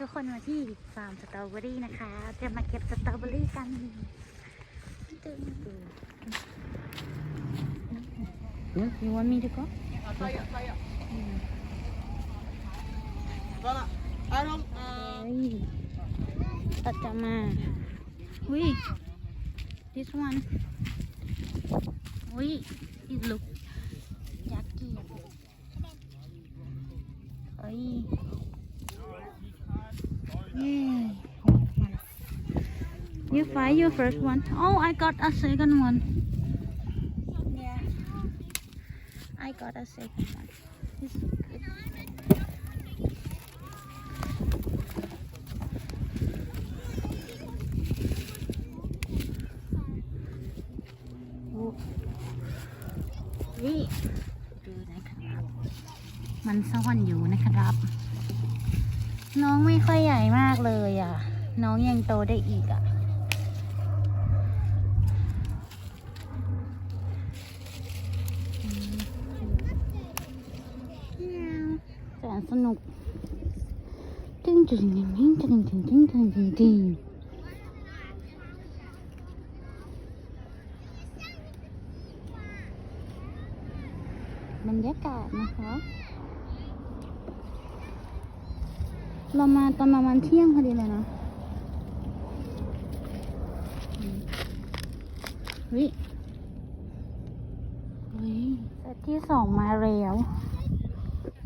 ทุกคนมาที่ฟาร์มสตรอเบอรี่นะคะ จะมาเก็บสตรอเบอรี่กันตึง You want me to go? I don't. Uh, เฮ้ยตัดจะมาวิ this one วิ it look yucky อะเฮ้ย Yay. You find your first one. Oh, I got a second one. Yeah. I got a second one. This is. Oh. นี่ดูนะครับ มันซ่อนอยู่นะครับ น้องไม่ค่อยใหญ่มากเลยอะ น้องยังโตได้อีกอะ แสนุกตึ้งตึ้งตึ้งตึ้งตึ้งตึ้งตึ้งตึ้งตึ้งตึ้งบรรยากาศนะคะ เรามาตอนประมาณเที่ยงพอดีเลยนะวิวิเซตที่สองมาแล้ว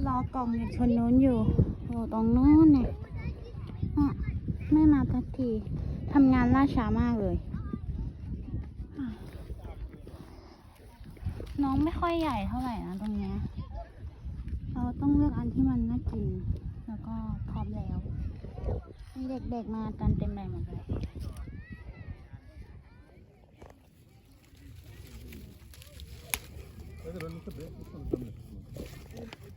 รอกล่องอยู่ชนนู้นอยู่อยู่ตรงนู้นเนี่ยอะไม่มาสักทีทำงานล่าช้ามากเลยอะน้องไม่ค่อยใหญ่เท่าไหร่นะตรงเนี้ยเราต้องเลือกอันที่มันน่ากิน แล้วก็พร้อมแล้วมีเด็กๆมากันเต็มไปหมดเลยห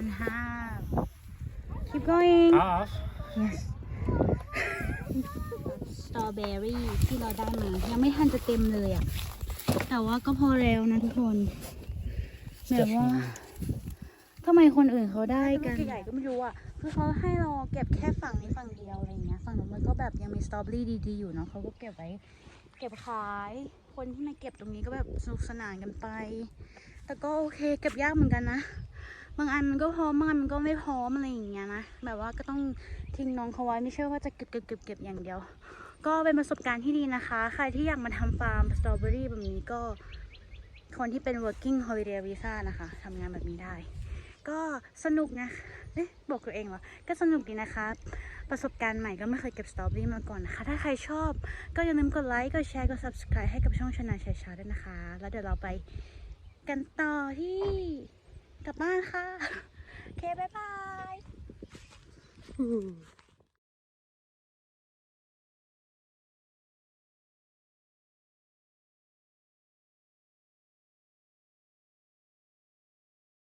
านอันห้า keep going Half. yes สตรอเบอรี่ที่เราได้มา ยังไม่ทันจะเต็มเลยอะ แต่ว่าก็พอแล้วนะทุกคนแบบว่าทำไมคนอื่นเขาได้กันใหญ่ก็ไม่รู้อะ คือเขาให้เราเก็บแค่ฝั่งนี้ฝั่งเดียวอะไรเงี้ย ฝั่งนู้นมันก็แบบยังมีสตรอเบอรี่ดีๆอยู่เนาะเขาก็เก็บไว้ เก็บขาย คนที่มาเก็บตรงนี้ก็แบบสนุกสนานกันไป แต่ก็โอเคเก็บยากเหมือนกันนะ บางอันมันก็พร้อมบางอันมันก็ไม่พร้อมอะไรอย่างเงี้ยนะแบบว่าก็ต้องทิ้งน้องเขาไว้ไม่ใช่ว่าจะเก็บเก็บเก็บเก็บอย่างเดียว ก็เป็นประสบการณ์ที่ดีนะคะ ใครที่อยากมาทำฟาร์มสตรอเบอรี่แบบนี้ก็คนที่เป็น working holiday visa นะคะทำงานแบบนี้ได้ ก็สนุกนะเอ๊ะบอกตัวเองเหรอ ก็สนุกดีนะคะ ประสบการณ์ใหม่ก็ไม่เคยเก็บสตรอเบอรี่มาก่อนนะคะ ถ้าใครชอบก็อย่าลืมกดไลค์ กดแชร์ กด subscribe ให้กับช่องชนะชัยชาด้วยนะคะ แล้วเดี๋ยวเราไปกันต่อที่ กลับบ้านค่ะ โอเค บ๊ายบาย